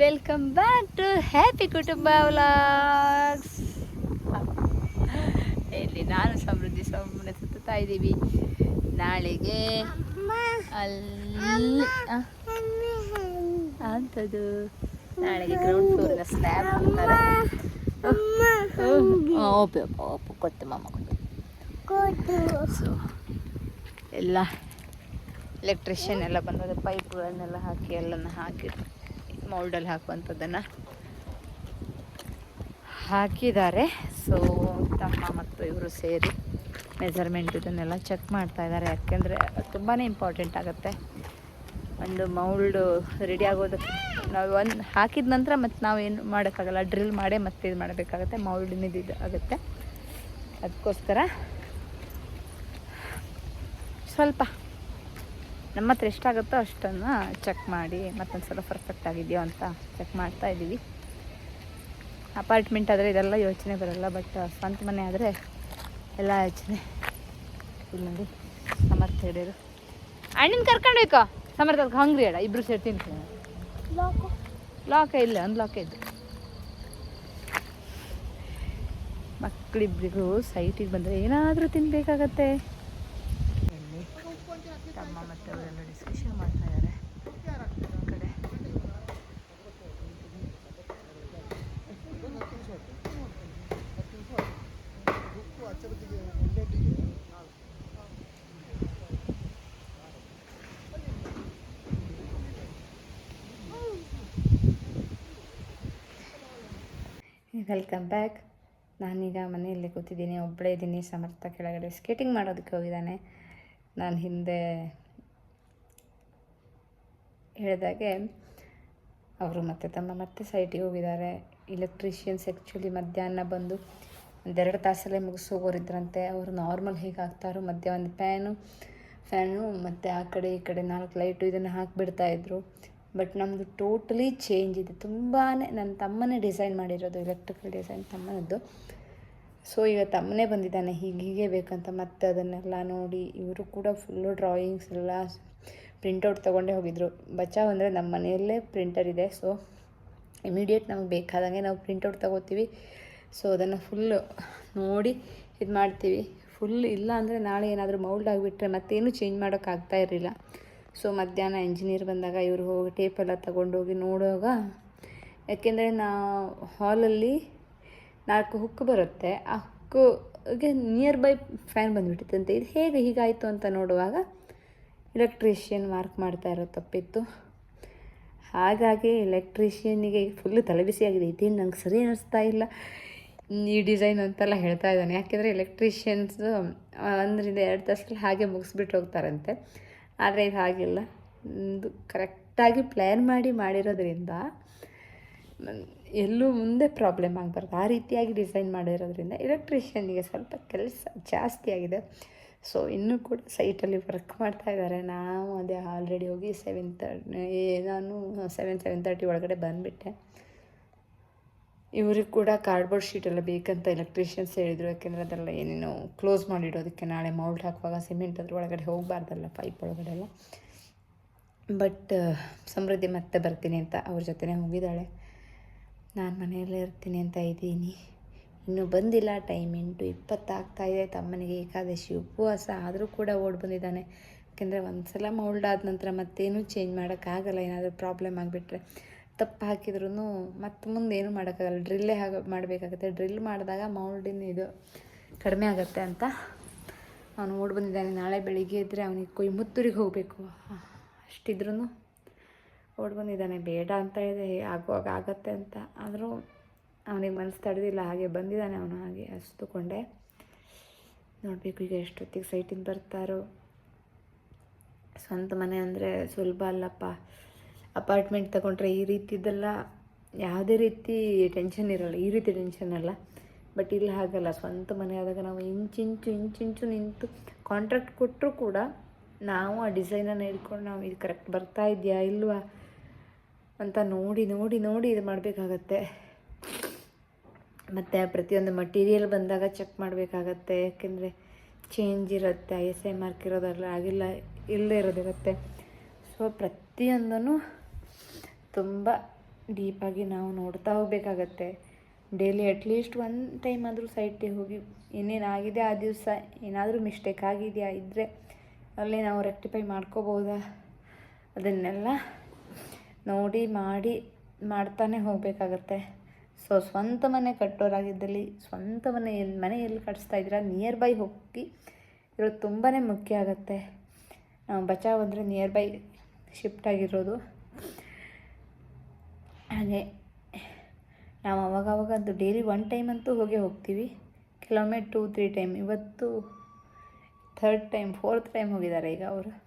Welcome back to happy Kutumba vlogs ಇಲ್ಲಿ ನಾನು ಸಮೃದ್ಧಿ ಸೌಮ್ಯ ಸುತ್ತಾ ಇದ್ದೀವಿ. ನಾಳೆಗೆ ಅಲ್ಲಿ ಅಂಥದ್ದು. ನಾಳೆಗೆ ಗ್ರೌಂಡ್ ಫ್ಲೋರ್ನ ಸ್ಲ್ಯಾಬ್ ಓಪೆ ಓಪೆ ಕೊಟ್ಟು ಮಾಮ ಕೊಟ್ಟು. ಸೊ ಎಲ್ಲ ಎಲೆಕ್ಟ್ರಿಷಿಯನ್ ಎಲ್ಲ ಬಂದದ ಪೈಪ್ಗಳನ್ನೆಲ್ಲ ಹಾಕಿ ಎಲ್ಲನ ಹಾಕಿ. ಮೌಲ್ಡಲ್ಲಿ ಹಾಕುವಂಥದ್ದನ್ನು ಹಾಕಿದ್ದಾರೆ. ಸೊ ತಮ್ಮ ಮತ್ತು ಇವರು ಸೇರಿ ಮೆಜರ್ಮೆಂಟ್ ಇದನ್ನೆಲ್ಲ ಚೆಕ್ ಮಾಡ್ತಾ ಇದ್ದಾರೆ. ಯಾಕೆಂದರೆ ತುಂಬಾ ಇಂಪಾರ್ಟೆಂಟ್ ಆಗುತ್ತೆ. ಒಂದು ಮೌಲ್ಡು ರೆಡಿ ಆಗೋದಕ್ಕೆ ನಾವು ಒಂದು ಹಾಕಿದ ನಂತರ ಮತ್ತು ನಾವು ಏನು ಮಾಡೋಕ್ಕಾಗಲ್ಲ. ಡ್ರಿಲ್ ಮಾಡೇ ಮತ್ತೆ ಇದು ಮಾಡಬೇಕಾಗತ್ತೆ. ಮೌಲ್ಡಿನಿದು ಇದು ಆಗುತ್ತೆ. ಅದಕ್ಕೋಸ್ಕರ ಸ್ವಲ್ಪ ನಮ್ಮ ಹತ್ರ ಎಷ್ಟಾಗುತ್ತೋ ಅಷ್ಟನ್ನು ಚೆಕ್ ಮಾಡಿ ಮತ್ತೊಂದು ಸಲ ಪರ್ಫೆಕ್ಟ್ ಆಗಿದೆಯೋ ಅಂತ ಚೆಕ್ ಮಾಡ್ತಾ ಇದ್ದೀವಿ. ಅಪಾರ್ಟ್ಮೆಂಟ್ ಆದರೆ ಇದೆಲ್ಲ ಯೋಚನೆ ಬರಲ್ಲ ಬಟ್ ಸ್ವಂತ ಮನೆ ಆದರೆ ಎಲ್ಲ ಯೋಚನೆ. ಇಲ್ಲಿ ನೋಡಿ ಸಮರ್ಥ ಹಿಡಿಯೋರು. ಅಣ್ಣನ ಕರ್ಕೊಂಡು ಹೋಯ್ಕೋ ಸಮರ್ಥ ಹಂಗ್ರಿ ಅಡ ಇಬ್ರು ಸೇರಿ ತಿಂತೀನಿ. ಲಾಕ ಇಲ್ಲ ಒಂದು ಲಾಕ ಇದ್ದು. ಮಕ್ಕಳಿಬ್ರಿಗೂ ಸೈಟಿಗೆ ಬಂದರೆ ಏನಾದರೂ ತಿನ್ನಬೇಕಾಗತ್ತೆ ತಮ್ಮ ಮತ್ತು ಅವರೆಲ್ಲ ಡಿಸ್ಕಷನ್ ಮಾಡ್ತಾ ಇದ್ದಾರೆ. ಕಡೆ. ವೆಲ್ಕಮ್ ಬ್ಯಾಕ್ ನಾನೀಗ ಮನೆಯಲ್ಲಿ ಕೂತಿದ್ದೀನಿ. ಒಬ್ಬಳೇ ಇದ್ದೀನಿ ಸಮರ್ಥ ಕೆಳಗಡೆ ಸ್ಕೇಟಿಂಗ್ ಮಾಡೋದಕ್ಕೆ ಹೋಗಿದ್ದಾನೆ. ನಾನು ಹಿಂದೆ ಹೇಳಿದಾಗೆ ಅವರು ಮತ್ತೆ ತಮ್ಮ ಮತ್ತೆ ಸೈಟಿಗೆ ಹೋಗಿದ್ದಾರೆ. ಇಲೆಕ್ಟ್ರಿಷಿಯನ್ಸ್ ಆ್ಯಕ್ಚುಲಿ ಮಧ್ಯಾಹ್ನ ಬಂದು ಒಂದೆರಡು ತಾಸಲ್ಲೇ ಮುಗಿಸೋಗೋರಿದ್ರಂತೆ. ಅವರು ನಾರ್ಮಲ್ ಹೇಗೆ ಹಾಕ್ತಾರೋ ಮಧ್ಯ ಒಂದು ಫ್ಯಾನು ಫ್ಯಾನು ಮತ್ತು ಆ ಕಡೆ ಈ ಕಡೆ ನಾಲ್ಕು ಲೈಟು ಇದನ್ನು ಹಾಕಿಬಿಡ್ತಾ ಇದ್ರು. ಬಟ್ ನಮ್ಮದು ಟೋಟಲಿ ಚೇಂಜ್ ಇದೆ. ತುಂಬಾ ನನ್ನ ತಮ್ಮನೇ ಡಿಸೈನ್ ಮಾಡಿರೋದು ಎಲೆಕ್ಟ್ರಿಕಲ್ ಡಿಸೈನ್ ತಮ್ಮನದ್ದು. ಸೊ ಈಗ ತಮ್ಮನೇ ಬಂದಿದ್ದಾನೆ, ಹೀಗೆ ಹೀಗೆ ಬೇಕಂತ ಮತ್ತೆ ಅದನ್ನೆಲ್ಲ ನೋಡಿ ಇವರು ಕೂಡ ಫುಲ್ಲು ಡ್ರಾಯಿಂಗ್ಸ್ ಎಲ್ಲ ಪ್ರಿಂಟೌಟ್ ತೊಗೊಂಡೇ ಹೋಗಿದ್ರು. ಬಚಾವ್ ಅಂದರೆ ನಮ್ಮ ಮನೆಯಲ್ಲೇ ಪ್ರಿಂಟರ್ ಇದೆ. ಸೊ ಇಮಿಡಿಯೇಟ್ ನಮಗೆ ಬೇಕಾದಂಗೆ ನಾವು ಪ್ರಿಂಟೌಟ್ ತೊಗೋತೀವಿ. ಸೊ ಅದನ್ನು ಫುಲ್ಲು ನೋಡಿ ಇದು ಮಾಡ್ತೀವಿ. ಫುಲ್ ಇಲ್ಲ ಅಂದರೆ ನಾಳೆ ಏನಾದರೂ ಮೌಲ್ಡ್ ಆಗಿಬಿಟ್ರೆ ಮತ್ತೇನು ಚೇಂಜ್ ಮಾಡೋಕ್ಕಾಗ್ತಾ ಇರಲಿಲ್ಲ. ಸೊ ಮಧ್ಯಾಹ್ನ ಇಂಜಿನಿಯರ್ ಬಂದಾಗ ಇವರು ಹೋಗಿ ಟೇಪೆಲ್ಲ ತಗೊಂಡೋಗಿ ನೋಡುವಾಗ, ಯಾಕೆಂದರೆ ನಾ ಹಾಲಲ್ಲಿ ನಾಲ್ಕು ಹುಕ್ ಬರುತ್ತೆ. ಆ ಹುಕ್ಕುಗೆ ನಿಯರ್ ಬೈ ಫ್ಯಾನ್ ಬಂದುಬಿಟ್ಟಿತ್ತಂತೆ ಇದು ಹೇಗೆ ಹೀಗಾಯಿತು ಅಂತ ನೋಡುವಾಗ ಎಲೆಕ್ಟ್ರಿಷಿಯನ್ ಮಾರ್ಕ್ ಮಾಡ್ತಾ ಇರೋ ತಪ್ಪಿತ್ತು. ಹಾಗಾಗಿ ಎಲೆಕ್ಟ್ರಿಷಿಯನಿಗೆ ಫುಲ್ಲು ತಲೆಬಿಸಿ ಆಗಿದೆ. ಇದೇನು ನಂಗೆ ಸರಿ ಅನಿಸ್ತಾ ಇಲ್ಲ. ಈ ಡಿಸೈನ್ ಅಂತೆಲ್ಲ ಹೇಳ್ತಾ ಇದ್ದಾನೆ. ಯಾಕೆಂದರೆ ಎಲೆಕ್ಟ್ರಿಷಿಯನ್ಸ್ ಒಂದರಿಂದ ಎರಡು ತಾಸಲ್ಲಿ ಹಾಗೆ ಮುಗಿಸ್ಬಿಟ್ಟು ಹೋಗ್ತಾರಂತೆ. ಆದರೆ ಇದು ಹಾಗಿಲ್ಲ. ಕರೆಕ್ಟಾಗಿ ಪ್ಲ್ಯಾನ್ ಮಾಡಿ ಮಾಡಿರೋದ್ರಿಂದ ಎಲ್ಲೂ ಮುಂದೆ ಪ್ರಾಬ್ಲಮ್ ಆಗಬಾರ್ದು. ಆ ರೀತಿಯಾಗಿ ಡಿಸೈನ್ ಮಾಡಿರೋದ್ರಿಂದ ಎಲೆಕ್ಟ್ರಿಷಿಯನ್ಗೆ ಸ್ವಲ್ಪ ಕೆಲಸ ಜಾಸ್ತಿ ಆಗಿದೆ. ಸೊ ಇನ್ನೂ ಕೂಡ ಸೈಟಲ್ಲಿ ವರ್ಕ್ ಮಾಡ್ತಾ ಇದ್ದಾರೆ. ನಾವು ಅದೇ ಆಲ್ರೆಡಿ ಹೋಗಿ ಸೆವೆನ್ ತರ್ಟಿ ನಾನು ಸೆವೆನ್ ಸೆವೆನ್ ತರ್ಟಿ ಒಳಗಡೆ ಬಂದುಬಿಟ್ಟೆ. ಇವ್ರಿಗೆ ಕೂಡ ಕಾರ್ಡ್ಬೋರ್ಡ್ ಶೀಟೆಲ್ಲ ಬೇಕಂತ ಎಲೆಕ್ಟ್ರಿಷಿಯನ್ಸ್ ಹೇಳಿದರು. ಯಾಕೆಂದರೆ ಅದೆಲ್ಲ ಏನೇನೋ ಕ್ಲೋಸ್ ಮಾಡಿಡೋದಕ್ಕೆ ನಾಳೆ ಮೌಲ್ಡ್ ಹಾಕುವಾಗ ಸಿಮೆಂಟ್ ಅದ್ರ ಒಳಗಡೆ ಹೋಗಬಾರ್ದಲ್ಲ ಪೈಪ್ ಒಳಗಡೆ ಎಲ್ಲ ಬಟ್ ಸಮೃದ್ಧಿ ಮತ್ತೆ ಬರ್ತೀನಿ ಅಂತ ಅವ್ರ ಜೊತೆನೇ ಹೋಗಿದ್ದಾಳೆ. ನಾನು ಮನೆಯಲ್ಲೇ ಇರ್ತೀನಿ ಅಂತ ಇದ್ದೀನಿ. ಇನ್ನೂ ಬಂದಿಲ್ಲ, ಟೈಮ್ ಎಂಟು ಇಪ್ಪತ್ತಾಗ್ತಾ ಇದೆ. ತಮ್ಮನಿಗೆ ಏಕಾದಶಿ ಉಪವಾಸ ಆದರೂ ಕೂಡ ಓಡಿ ಬಂದಿದ್ದಾನೆ. ಯಾಕೆಂದರೆ ಒಂದು ಸಲ ಮೌಲ್ಡ್ ಆದ ನಂತರ ಮತ್ತೇನು ಚೇಂಜ್ ಮಾಡೋಕ್ಕಾಗಲ್ಲ. ಏನಾದರೂ ಪ್ರಾಬ್ಲಮ್ ಆಗಿಬಿಟ್ರೆ ತಪ್ಪು ಹಾಕಿದ್ರೂ ಮತ್ತೆ ಮುಂದೆ ಏನು ಮಾಡೋಕ್ಕಾಗಲ್ಲ. ಡ್ರಿಲ್ಲೇ ಹಾಗೆ ಮಾಡಬೇಕಾಗತ್ತೆ. ಡ್ರಿಲ್ ಮಾಡಿದಾಗ ಮೌಲ್ಡಿನ ಇದು ಕಡಿಮೆ ಆಗುತ್ತೆ ಅಂತ ಅವನು ಓಡಿ ಬಂದಿದ್ದಾನೆ. ನಾಳೆ ಬೆಳಿಗ್ಗೆ ಇದ್ದರೆ ಅವನಿಗೆ ಕೊಯ್ಮುತ್ತೂರಿಗೆ ಹೋಗಬೇಕು. ಅಷ್ಟಿದ್ರೂ ಓಡ್ ಬಂದಿದ್ದಾನೆ, ಬೇಡ ಅಂತ ಇದೆ ಆಗುವಾಗ ಆಗತ್ತೆ ಅಂತ. ಆದರೂ ಅವನಿಗೆ ಮನಸ್ಸು ತಡೆದಿಲ್ಲ, ಹಾಗೆ ಬಂದಿದ್ದಾನೆ ಅವನು, ಹಾಗೆ ಹಸ್ತುಕೊಂಡೆ ನೋಡಬೇಕು ಈಗ ಎಷ್ಟೊತ್ತಿಗೆ ಸೈಟಿಂದ ಬರ್ತಾರೋ. ಸ್ವಂತ ಮನೆ ಅಂದರೆ ಸುಲಭ ಅಲ್ಲಪ್ಪ. ಅಪಾರ್ಟ್ಮೆಂಟ್ ತಗೊಂಡ್ರೆ ಈ ರೀತಿದೆಲ್ಲ ಯಾವುದೇ ರೀತಿ ಟೆನ್ಷನ್ ಇರಲ್ಲ, ಈ ರೀತಿ ಟೆನ್ಷನ್ ಅಲ್ಲ. ಬಟ್ ಇಲ್ಲಿ ಹಾಗಲ್ಲ, ಸ್ವಂತ ಮನೆ ಆದಾಗ ನಾವು ಇಂಚಿಂಚು ಇಂಚಿಂಚು ನಿಂತು ಕಾಂಟ್ರಾಕ್ಟ್ ಕೊಟ್ಟರು ಕೂಡ ನಾವು ಆ ಡಿಸೈನನ್ನು ಹಿಡ್ಕೊಂಡು ನಾವು ಇದು ಕರೆಕ್ಟ್ ಬರ್ತಾ ಇದೆಯಾ, ಇಲ್ವಾ? ಅಂತ ನೋಡಿ ನೋಡಿ ನೋಡಿ ಇದು ಮಾಡಬೇಕಾಗತ್ತೆ. ಮತ್ತು ಪ್ರತಿಯೊಂದು ಮಟೀರಿಯಲ್ ಬಂದಾಗ ಚೆಕ್ ಮಾಡಬೇಕಾಗತ್ತೆ. ಯಾಕೆಂದರೆ ಚೇಂಜ್ ಇರುತ್ತೆ ಐ ಎಸ್ ಐ ಮಾರ್ಕ್ ಇರೋದಲ್ಲ ಆಗಿಲ್ಲ, ಇಲ್ಲದೇ ಇರೋದಿರುತ್ತೆ. ಸೊ ಪ್ರತಿಯೊಂದನ್ನು ತುಂಬ ಡೀಪಾಗಿ ನಾವು ನೋಡ್ತಾ ಹೋಗಬೇಕಾಗತ್ತೆ. ಡೈಲಿ ಅಟ್ಲೀಸ್ಟ್ ಒನ್ ಟೈಮ್ ಆದರೂ ಸೈಟಿಗೆ ಹೋಗಿ ಇನ್ನೇನು ಆಗಿದೆ ಆ ದಿವಸ, ಏನಾದರೂ ಮಿಸ್ಟೇಕ್ ಆಗಿದೆಯಾ ಇದ್ದರೆ ಅಲ್ಲಿ ನಾವು ರೆಕ್ಟಿಫೈ ಮಾಡ್ಕೋಬೋದಾ? ಅದನ್ನೆಲ್ಲ ನೋಡಿ ಮಾಡಿ ಮಾಡ್ತಾನೆ ಹೋಗಬೇಕಾಗತ್ತೆ. ಸೊ, ಸ್ವಂತ ಮನೆ ಕಟ್ಟೋರಾಗಿದ್ದಲ್ಲಿ, ಸ್ವಂತ ಮನೆ ಎಲ್ಲಿ ಮನೆ ಎಲ್ಲಿ ಕಟ್ಟಿಸ್ತಾ ಇದ್ದೀರಾ ನಿಯರ್ ಬೈ ಹೋಗಿ ಇರೋದು ತುಂಬಾ ಮುಖ್ಯ ಆಗುತ್ತೆ. ನಾವು ಬಚಾವ್ ಅಂದರೆ ನಿಯರ್ ಬೈ ಶಿಫ್ಟ್ ಆಗಿರೋದು. ಹಾಗೆ, ನಾವು ಅವಾಗವಾಗ ಅದು ಡೈಲಿ ಒನ್ ಟೈಮ್ ಅಂತೂ ಹೋಗೇ ಹೋಗ್ತೀವಿ. ಕೆಲವೊಮ್ಮೆ ಟೂ ತ್ರೀ ಟೈಮ್ ಇವತ್ತು ಥರ್ಡ್ ಟೈಮ್ ಫೋರ್ತ್ ಟೈಮ್ ಹೋಗಿದ್ದಾರೆ ಈಗ ಅವರು.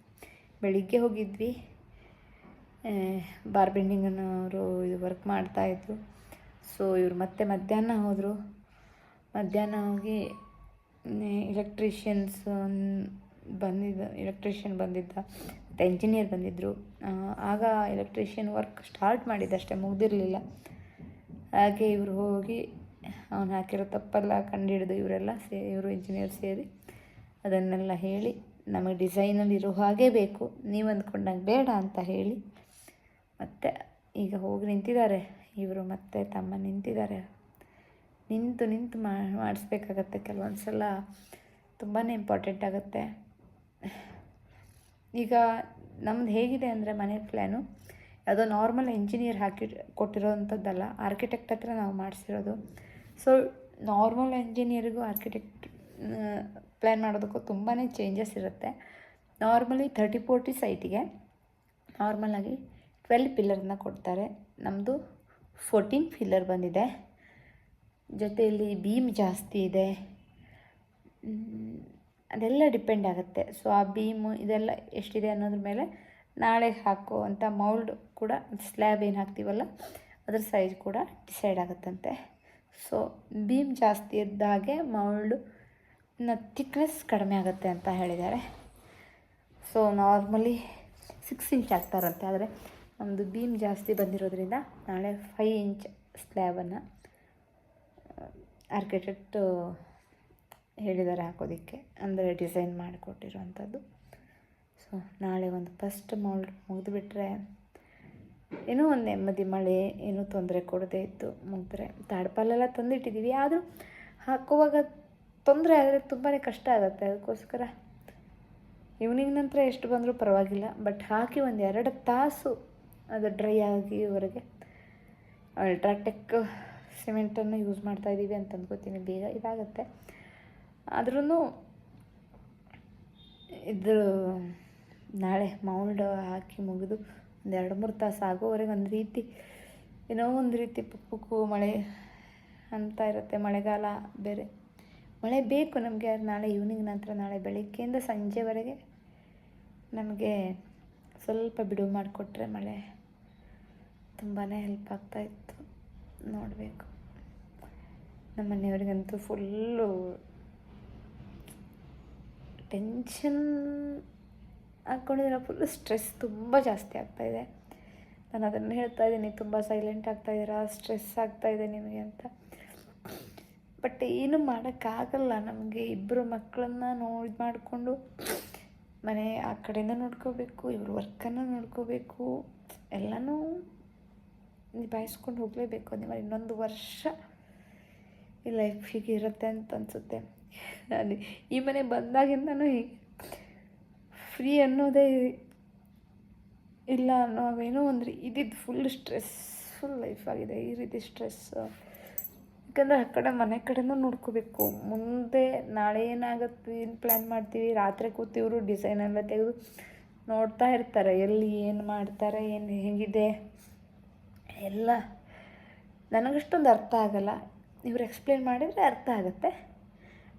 ಬೆಳಿಗ್ಗೆ ಹೋಗಿದ್ವಿ. ಬಾರ್ ಬೆಂಡಿಂಗನವರು ಇದು ವರ್ಕ್ ಮಾಡ್ತಾಯಿದ್ರು ಸೊ ಇವರು ಮತ್ತೆ ಮಧ್ಯಾಹ್ನ ಹೋದರು. ಮಧ್ಯಾಹ್ನ ಹೋಗಿ ಎಲೆಕ್ಟ್ರಿಷಿಯನ್ಸ್ ಬಂದಿದ್ದ ಎಲೆಕ್ಟ್ರಿಷಿಯನ್ ಬಂದಿದ್ದ, ಮತ್ತು ಇಂಜಿನಿಯರ್ ಬಂದಿದ್ದರು ಆಗ ಎಲೆಕ್ಟ್ರಿಷಿಯನ್ ವರ್ಕ್ ಸ್ಟಾರ್ಟ್ ಮಾಡಿದ್ದಷ್ಟೇ ಮುಗ್ದಿರಲಿಲ್ಲ. ಹಾಗೆ ಇವರು ಹೋಗಿ, ಅವನು ಹಾಕಿರೋ ತಪ್ಪೆಲ್ಲ ಕಂಡುಹಿಡಿದು ಇವರೆಲ್ಲ ಸೇ, ಇವರು ಇಂಜಿನಿಯರ್ ಸೇರಿ ಅದನ್ನೆಲ್ಲ ಹೇಳಿ, ನಮಗೆ ಡಿಸೈನಲ್ಲಿ ಇರೋ ಹಾಗೆ ಬೇಕು, ನೀವು ಅಂದ್ಕೊಂಡಂಗೆ ಬೇಡ ಅಂತ ಹೇಳಿ ಮತ್ತು ಈಗ ಹೋಗಿ ನಿಂತಿದ್ದಾರೆ. ಇವರು ಮತ್ತೆ ತಮ್ಮ ನಿಂತಿದ್ದಾರೆ. ನಿಂತು ನಿಂತು ಮಾಡಿಸ್ಬೇಕಾಗತ್ತೆ. ಕೆಲವೊಂದು ಸಲ ತುಂಬಾ ಇಂಪಾರ್ಟೆಂಟ್ ಆಗುತ್ತೆ. ಈಗ ನಮ್ದು ಹೇಗಿದೆ ಅಂದರೆ ಮನೆ ಪ್ಲ್ಯಾನು ಯಾವುದೋ ನಾರ್ಮಲ್ ಇಂಜಿನಿಯರ್ ಹಾಕಿ ಕೊಟ್ಟಿರೋವಂಥದ್ದಲ್ಲ ಆರ್ಕಿಟೆಕ್ಟ್ ಹತ್ರ ನಾವು ಮಾಡಿಸಿರೋದು. ಸೊ ನಾರ್ಮಲ್ ಇಂಜಿನಿಯರಿಗೂ ಆರ್ಕಿಟೆಕ್ಟ್ ಪ್ಲ್ಯಾನ್ ಮಾಡೋದಕ್ಕೂ ತುಂಬಾ ಚೇಂಜಸ್ ಇರುತ್ತೆ. ನಾರ್ಮಲಿ ಥರ್ಟಿ ಫೋರ್ಟಿ ಸೈಟಿಗೆ ನಾರ್ಮಲಾಗಿ ಟ್ವೆಲ್ ಪಿಲ್ಲರ್ನ ಕೊಡ್ತಾರೆ. ನಮ್ಮದು ಫೋರ್ಟೀನ್ ಪಿಲ್ಲರ್ ಬಂದಿದೆ. ಜೊತೆಯಲ್ಲಿ ಬೀಮ್ ಜಾಸ್ತಿ ಇದೆ. ಅದೆಲ್ಲ ಡಿಪೆಂಡ್ ಆಗುತ್ತೆ. ಸೊ, ಆ ಬೀಮು ಇದೆಲ್ಲ ಎಷ್ಟಿದೆ ಅನ್ನೋದ್ರ ಮೇಲೆ ನಾಳೆ ಹಾಕುವಂಥ ಮೌಲ್ಡ್ ಕೂಡ ಸ್ಲ್ಯಾಬ್ ಏನು ಹಾಕ್ತೀವಲ್ಲ, ಅದ್ರ ಸೈಜ್ ಕೂಡ ಡಿಸೈಡ್ ಆಗುತ್ತಂತೆ. ಸೊ, ಬೀಮ್ ಜಾಸ್ತಿ ಇದ್ದಾಗೆ ಮೌಲ್ಡು ಥಿಕ್ನೆಸ್ ಕಡಿಮೆ ಆಗುತ್ತೆ ಅಂತ ಹೇಳಿದ್ದಾರೆ. ಸೊ, ನಾರ್ಮಲಿ ಸಿಕ್ಸ್ ಇಂಚ್ ಹಾಕ್ತಾರಂತೆ ಆದರೆ ನಮ್ಮದು ಬೀಮ್ ಜಾಸ್ತಿ ಬಂದಿರೋದ್ರಿಂದ ನಾಳೆ ಫೈ ಇಂಚ್ ಸ್ಲ್ಯಾಬನ್ನು ಆರ್ಕಿಟೆಕ್ಟ್ ಹೇಳಿದ್ದಾರೆ ಹಾಕೋದಕ್ಕೆ, ಅಂದರೆ ಡಿಸೈನ್ ಮಾಡಿಕೊಟ್ಟಿರುವಂಥದ್ದು ಸೊ ನಾಳೆ ಒಂದು ಫಸ್ಟ್ ಮೌಲ್ಡ್ ಮುಗಿದುಬಿಟ್ರೆ ಏನೋ ಒಂದು ನೆಮ್ಮದಿ ಮಳೆ, ಏನೂ ತೊಂದರೆ ಕೊಡದೇ ಇತ್ತು ಮುಗಿದ್ರೆ. ತಾಡ್ಪಾಲೆಲ್ಲ ತಂದಿಟ್ಟಿದ್ದೀವಿ ಆದರೂ ಹಾಕುವಾಗ ತೊಂದರೆ ಆದರೆ ತುಂಬಾ ಕಷ್ಟ ಆಗುತ್ತೆ. ಅದಕ್ಕೋಸ್ಕರ ಈವ್ನಿಂಗ್ ನಂತರ ಎಷ್ಟು ಬಂದರೂ ಪರವಾಗಿಲ್ಲ ಬಟ್ ಹಾಕಿ ಒಂದು ಎರಡು ತಾಸು ಅದು ಡ್ರೈ ಆಗಿವರೆಗೆ ಅಲ್ಟ್ರಾಟೆಕ್ ಸಿಮೆಂಟನ್ನು ಯೂಸ್ ಮಾಡ್ತಾ ಇದ್ದೀವಿ ಅಂತ ಅಂದ್ಕೋತೀನಿ ಬೇಗ ಇದಾಗುತ್ತೆ. ಆದ್ರೂ ಇದು ನಾಳೆ ಮೌಲ್ಡ್ ಹಾಕಿ ಮುಗಿದು ಒಂದು ಎರಡು ಮೂರು ತಾಸು ಆಗೋವರೆಗೆ ಒಂದು ರೀತಿ ಏನೋ ಒಂದು ರೀತಿ ಪುಕ್ಕು ಮಳೆ ಅಂತ ಇರುತ್ತೆ, ಮಳೆಗಾಲ ಬೇರೆ. ಮಳೆ ಬೇಕು ನಮಗೆ ನಾಳೆ ಈವ್ನಿಂಗ್ ನಂತರ ನಾಳೆ ಬೆಳಗ್ಗೆಯಿಂದ ಸಂಜೆವರೆಗೆ ನಮಗೆ ಸ್ವಲ್ಪ ಬಿಡುವು ಮಾಡಿಕೊಟ್ರೆ ಮಳೆ ತುಂಬಾ ಹೆಲ್ಪ್ ಆಗ್ತಾಯಿತ್ತು ನೋಡಬೇಕು. ನಮ್ಮ ಮನೆಯವ್ರಿಗಂತೂ ಫುಲ್ಲು ಟೆನ್ಷನ್ ಹಾಕ್ಕೊಂಡಿದ್ರೆ ಫುಲ್ ಸ್ಟ್ರೆಸ್ ತುಂಬ ಜಾಸ್ತಿ ಆಗ್ತಾಯಿದೆ ನಾನು ಅದನ್ನು ಹೇಳ್ತಾ ಇದ್ದೀನಿ, ತುಂಬ ಸೈಲೆಂಟ್ ಆಗ್ತಾ ಆಗ್ತಾಯಿದ್ದೀರಾ ಸ್ಟ್ರೆಸ್ ಆಗ್ತಾಯಿದೆ ನಿಮಗೆ ಅಂತ. ಬಟ್ ಏನು ಮಾಡೋಕ್ಕಾಗಲ್ಲ ನಮಗೆ ಇಬ್ಬರು ಮಕ್ಕಳನ್ನ ನೋಡಿ, ಮಾಡಿಕೊಂಡು ಮನೆ ಆ ಕಡೆಯಿಂದ ನೋಡ್ಕೋಬೇಕು, ಇವ್ರ ವರ್ಕನ್ನು ನೋಡ್ಕೋಬೇಕು, ಎಲ್ಲನೂ ನಿಭಾಯಿಸ್ಕೊಂಡು ಹೋಗಲೇಬೇಕು. ನೀವು ಇನ್ನೊಂದು ವರ್ಷ ಈ ಲೈಫ್ ಹೀಗೆ ಇರುತ್ತೆ ಅಂತ ಅನಿಸುತ್ತೆ. ನಾನು ಈ ಮನೆ ಬಂದಾಗಿಂದನೂ ಫ್ರೀ ಅನ್ನೋದೇ ಇಲ್ಲ ನಾವೇನೋ ಅಂದರೆ ಇದಿದ್ದು ಫುಲ್ ಸ್ಟ್ರೆಸ್ಫುಲ್ ಲೈಫ್ ಆಗಿದೆ. ಈ ರೀತಿ ಸ್ಟ್ರೆಸ್ ಯಾಕಂದರೆ ಆ ಕಡೆ ಮನೆ ಕಡೆನೂ ನೋಡ್ಕೋಬೇಕು. ಮುಂದೆ ನಾಳೆ ಏನಾಗುತ್ತೆ, ಏನು ಪ್ಲ್ಯಾನ್ ಮಾಡ್ತೀವಿ? ರಾತ್ರಿ ಕೂತಿವರು ಡಿಸೈನ್ ಎಲ್ಲ ತೆಗೆದು ನೋಡ್ತಾ ಇರ್ತಾರೆ. ಎಲ್ಲಿ ಏನು ಮಾಡ್ತಾರೆ, ಏನು ಹೇಗಿದೆ? ಎಲ್ಲ. ನನಗಷ್ಟೊಂದು ಅರ್ಥ ಆಗಲ್ಲ. ಇವ್ರು ಎಕ್ಸ್ಪ್ಲೇನ್ ಮಾಡಿದರೆ ಅರ್ಥ ಆಗುತ್ತೆ.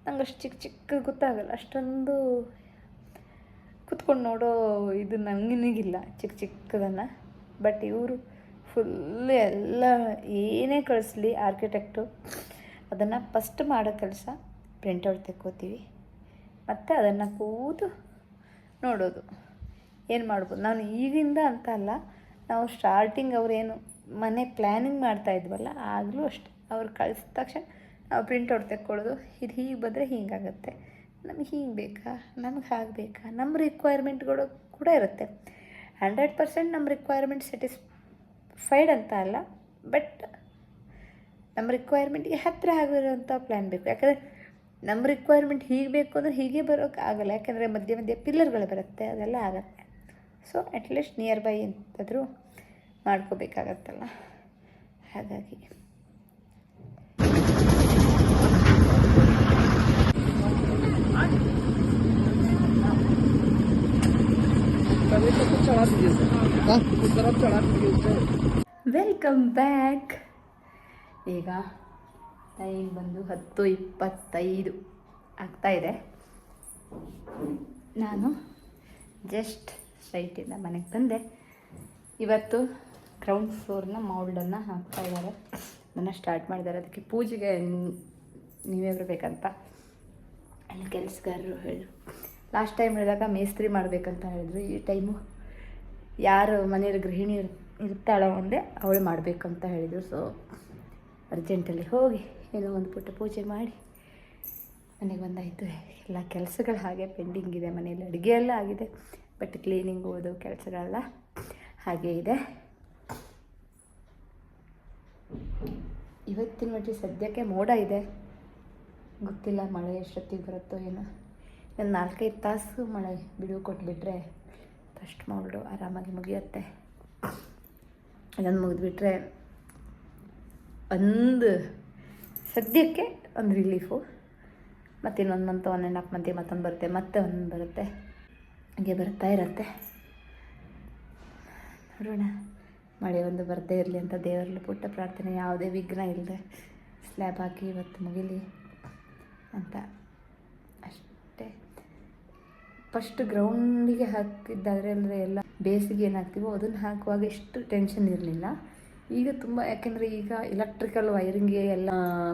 ನಂಗೆ ಅಷ್ಟು ಚಿಕ್ಕ ಚಿಕ್ಕ ಗೊತ್ತಾಗಲ್ಲ. ಅಷ್ಟೊಂದು ಕುತ್ಕೊಂಡು ನೋಡೋ ಇದು ನನಗಿಲ್ಲ ಚಿಕ್ಕ ಚಿಕ್ಕದನ್ನು. ಬಟ್ ಇವರು ಫುಲ್ ಎಲ್ಲ ಏನೇ ಕಳಿಸ್ಲಿ ಆರ್ಕಿಟೆಕ್ಟು ಅದನ್ನು ಫಸ್ಟ್ ಮಾಡೋ ಕೆಲಸ ಪ್ರಿಂಟೌಟ್ ತೆಕ್ಕೋತೀವಿ. ಮತ್ತು ಅದನ್ನು ಕೂತು ನೋಡೋದು. ಏನು ಮಾಡ್ಬೋದು? ನಾನು ಈಗಿಂದ ಅಂತ ಅಲ್ಲ. ನಾವು ಸ್ಟಾರ್ಟಿಂಗ್ ಅವ್ರೇನು ಮನೆ ಪ್ಲ್ಯಾನಿಂಗ್ ಮಾಡ್ತಾ ಇದ್ವಲ್ಲ, ಆಗಲೂ ಅಷ್ಟೆ. ಅವ್ರು ಕಳಿಸಿದ ತಕ್ಷಣ ನಾವು ಪ್ರಿಂಟೌಟ್ ತೆಕ್ಕೊಳ್ಳೋದು, ಇದು ಹೀಗೆ ಬಂದರೆ ಹೀಗಾಗುತ್ತೆ. ನಮ್ಗೆ ಹೀಗೆ ಬೇಕಾ? ನಮ್ಗೆ ಹಾಗೆ ಬೇಕಾ? ನಮ್ಮ ರಿಕ್ವೈರ್ಮೆಂಟ್ಗಳು ಕೂಡ ಇರುತ್ತೆ. ಹಂಡ್ರೆಡ್ ಪರ್ಸೆಂಟ್ ನಮ್ಮ ರಿಕ್ವೈರ್ಮೆಂಟ್ ಸ್ಯಾಟಿಸ್ಫೈಡ್ ಅಂತ ಅಲ್ಲ ಬಟ್ ನಮ್ಮ ರಿಕ್ವೈರ್ಮೆಂಟ್ಗೆ ಹತ್ತಿರ ಆಗಿರೋಂಥ ಪ್ಲ್ಯಾನ್ ಬೇಕು. ಯಾಕಂದರೆ ನಮ್ಮ ರಿಕ್ವೈರ್ಮೆಂಟ್ ಹೀಗೆ ಬೇಕು ಅಂದರೆ ಹೀಗೆ ಬರೋಕ್ಕೆ ಆಗಲ್ಲ. ಯಾಕಂದರೆ ಮಧ್ಯೆ ಮಧ್ಯೆ ಪಿಲ್ಲರ್ಗಳು ಬರುತ್ತೆ, ಅದೆಲ್ಲ ಆಗುತ್ತೆ. ಸೊ ಅಟ್ಲೀಸ್ಟ್ ನಿಯರ್ ಬೈ ಎಂತಾದರೂ ಮಾಡ್ಕೋಬೇಕಾಗತ್ತಲ್ಲ. ಹಾಗಾಗಿ. ವೆಲ್ಕಮ್ ಬ್ಯಾಕ್ ಈಗ ಟೈಮ್ ಬಂದು ಹತ್ತು ಇಪ್ಪತ್ತೈದು ಆಗ್ತಾಯಿದೆ ನಾನು ಜಸ್ಟ್ ಸ್ಟ್ರೈಟಿಂದ ಮನೆಗೆ ಬಂದೆ. ಇವತ್ತು ಗ್ರೌಂಡ್ ಫ್ಲೋರ್ನ ಮೌಲ್ಡನ್ನು ಹಾಕ್ತಾ ಇದ್ದಾರೆ. ಅದನ್ನು ಸ್ಟಾರ್ಟ್ ಮಾಡಿದ್ದಾರೆ. ಅದಕ್ಕೆ ಪೂಜೆಗೆ ನೀವೇ ಬರಬೇಕಂತ ಅಲ್ಲಿ ಕೆಲಸಗಾರರು ಹೇಳಿದ್ರು ಲಾಸ್ಟ್ ಟೈಮ್ ಹೇಳಿದಾಗ ಮೇಸ್ತ್ರಿ ಮಾಡಬೇಕಂತ ಹೇಳಿದ್ರು. ಈ ಟೈಮು ಯಾರು ಮನೆಯಲ್ಲಿ ಗೃಹಿಣಿ ಇರ್ ಇರ್ತಾಳೋ ಒಂದೇ ಅವಳು ಮಾಡಬೇಕಂತ ಹೇಳಿದರು. ಸೊ ಅರ್ಜೆಂಟಲ್ಲಿ ಹೋಗಿ ಏನೋ ಒಂದು ಪುಟ್ಟ ಪೂಜೆ ಮಾಡಿ ಮನೆಗೆ ಬಂದಾಯಿತು. ಎಲ್ಲ ಕೆಲಸಗಳು ಹಾಗೆ ಪೆಂಡಿಂಗ್ ಇದೆ. ಮನೆಯಲ್ಲಿ ಅಡುಗೆ ಎಲ್ಲ ಆಗಿದೆ. ಬಟ್ ಕ್ಲೀನಿಂಗ್ ಓದು, ಕೆಲಸಗಳೆಲ್ಲ ಹಾಗೆ ಇದೆ. ಇವತ್ತಿನ ಮಟ್ಟಿಗೆ ಸದ್ಯಕ್ಕೆ ಮೋಡ ಇದೆ. ಗೊತ್ತಿಲ್ಲ ಮಳೆ ಎಷ್ಟೊತ್ತಿಗೆ ಬರುತ್ತೋ ಏನೋ. ನಾನು ನಾಲ್ಕೈದು ತಾಸು ಮಳೆ ಬಿಡುವು ಕೊಟ್ಬಿಟ್ರೆ ಫಸ್ಟ್ ಮೌಲ್ಡು ಆರಾಮಾಗಿ ಮುಗಿಯುತ್ತೆ. ಅದನ್ನು ಮುಗಿದ್ಬಿಟ್ರೆ ಒಂದು ಸದ್ಯಕ್ಕೆ ಒಂದು ರಿಲೀಫು. ಮತ್ತು ಇನ್ನೊಂದು ಮಂತ್ ಒನ್ ಆ್ಯಂಡ್ ಹಾಫ್ ಮಂತಿಗೆ ಮತ್ತೊಂದು ಬರುತ್ತೆ, ಮತ್ತೆ ಒಂದು ಬರುತ್ತೆ. ಹಾಗೆ ಬರ್ತಾ ಇರುತ್ತೆ. ನೋಡೋಣ. ಮಳೆ ಒಂದು ಬರದೇ ಇರಲಿ ಅಂತ ದೇವರಲ್ಲಿ ಪುಟ್ಟ ಪ್ರಾರ್ಥನೆ, ಯಾವುದೇ ವಿಘ್ನ ಇಲ್ಲದೆ ಸ್ಲ್ಯಾಬ್ ಹಾಕಿ ಇವತ್ತು ಮುಗಿಲಿ ಅಂತ. ಅಷ್ಟೇ. ಫಸ್ಟ್ ಗ್ರೌಂಡಿಗೆ ಹಾಕಿದ್ದಾದ್ರೆ ಅಂದರೆ ಎಲ್ಲ ಬೇಸಿಗೆ ಏನು ಹಾಕ್ತೀವೋ ಅದನ್ನು ಹಾಕುವಾಗ ಎಷ್ಟು ಟೆನ್ಷನ್ ಇರಲಿಲ್ಲ. ಈಗ ತುಂಬ, ಯಾಕೆಂದರೆ ಈಗ ಎಲೆಕ್ಟ್ರಿಕಲ್ ವೈರಿಂಗ್ಗೆ ಎಲ್ಲ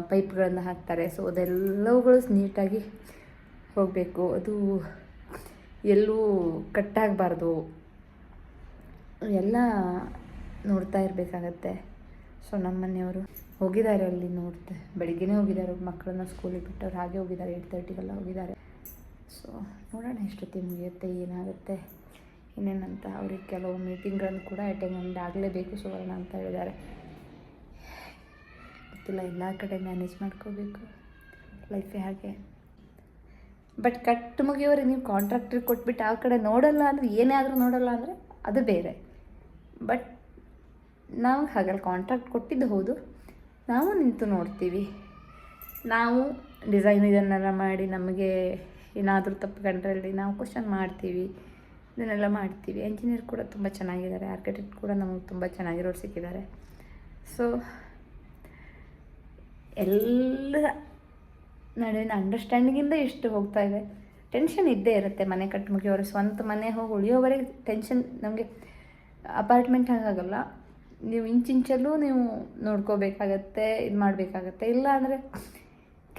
ಪೈಪ್ಗಳನ್ನು ಹಾಕ್ತಾರೆ. ಸೊ ಅದೆಲ್ಲವುಗಳು ನೀಟಾಗಿ ಹೋಗಬೇಕು. ಅದು ಎಲ್ಲೂ ಕಟ್ಟಾಗಬಾರ್ದು ಎಲ್ಲ ನೋಡ್ತಾ ಇರಬೇಕಾಗತ್ತೆ. ಸೊ ನಮ್ಮ ಮನೆಯವರು ಹೋಗಿದ್ದಾರೆ ಅಲ್ಲಿ ನೋಡ್ತೆ, ಬೆಳಿಗ್ಗೆನೇ ಹೋಗಿದ್ದಾರೆ. ಮಕ್ಕಳನ್ನ ಸ್ಕೂಲಿಗೆ ಬಿಟ್ಟವ್ರು ಹಾಗೆ ಹೋಗಿದ್ದಾರೆ ಏಟ್ ತರ್ಟಿಗೆಲ್ಲ ಹೋಗಿದ್ದಾರೆ. ಸೊ ನೋಡೋಣ ಎಷ್ಟೊತ್ತಿಗೆ ಮುಗಿಯುತ್ತೆ, ಏನಾಗುತ್ತೆ. ಇನ್ನೇನಂತ ಅವ್ರಿಗೆ ಕೆಲವು ಮೀಟಿಂಗ್ಗಳನ್ನು ಕೂಡ ಅಟೆಂಡ್ ಆಗಲೇಬೇಕು ಸುವರ್ಣ ಅಂತ ಹೇಳಿದ್ದಾರೆ. ಗೊತ್ತಿಲ್ಲ, ಎಲ್ಲ ಕಡೆ ಮ್ಯಾನೇಜ್ ಮಾಡ್ಕೋಬೇಕು ಲೈಫೇ ಹಾಗೆ. ಬಟ್ ಕಟ್ ಮುಗಿಯೋರಿಗೆ ನೀವು ಕಾಂಟ್ರಾಕ್ಟ್ರಿಗೆ ಕೊಟ್ಬಿಟ್ಟು ಆ ಕಡೆ ನೋಡಲ್ಲ ಅಂದರೆ, ಏನೇ ಆದರೂ ನೋಡಲ್ಲ ಅಂದರೆ ಅದು ಬೇರೆ. ಬಟ್ ನಾವು ಹಾಗಲ್ಲ ಕಾಂಟ್ರಾಕ್ಟ್ ಕೊಟ್ಟಿದ್ದು ಹೌದು. ನಾವು ನಿಂತು ನೋಡ್ತೀವಿ. ನಾವು ಡಿಸೈನ್ ಇದನ್ನೆಲ್ಲ ಮಾಡಿ ನಮಗೆ ಏನಾದರೂ ತಪ್ಪು ಕಂಡ್ರಲ್ಲಿ ನಾವು ಕ್ವಶನ್ ಮಾಡ್ತೀವಿ. ಇದನ್ನೆಲ್ಲ ಮಾಡ್ತೀವಿ. ಎಂಜಿನಿಯರ್ ಕೂಡ ತುಂಬ ಚೆನ್ನಾಗಿದ್ದಾರೆ. ಆರ್ಕಿಟೆಕ್ಟ್ ಕೂಡ ನಮಗೆ ತುಂಬ ಚೆನ್ನಾಗಿರೋರು ಸಿಕ್ಕಿದ್ದಾರೆ. ಸೊ ಎಲ್ಲ ನಡುವಿನ ಅಂಡರ್ಸ್ಟ್ಯಾಂಡಿಂಗಿಂದ ಇಷ್ಟು ಹೋಗ್ತಾ ಇದೆ. ಟೆನ್ಷನ್ ಇದ್ದೇ ಇರುತ್ತೆ. ಮನೆ ಕಟ್ಟು ಮುಗಿಯೋರು ಸ್ವಂತ ಮನೆ ಹೋಗಿ ಉಳಿಯೋವರೆಗೆ ಟೆನ್ಷನ್ ನಮಗೆ ಅಪಾರ್ಟ್ಮೆಂಟ್ ಹಾಗಾಗಲ್ಲ ನೀವು ಇಂಚಿಂಚಲ್ಲೂ ನೀವು ನೋಡ್ಕೋಬೇಕಾಗತ್ತೆ, ಇದು ಮಾಡಬೇಕಾಗತ್ತೆ. ಇಲ್ಲ ಅಂದರೆ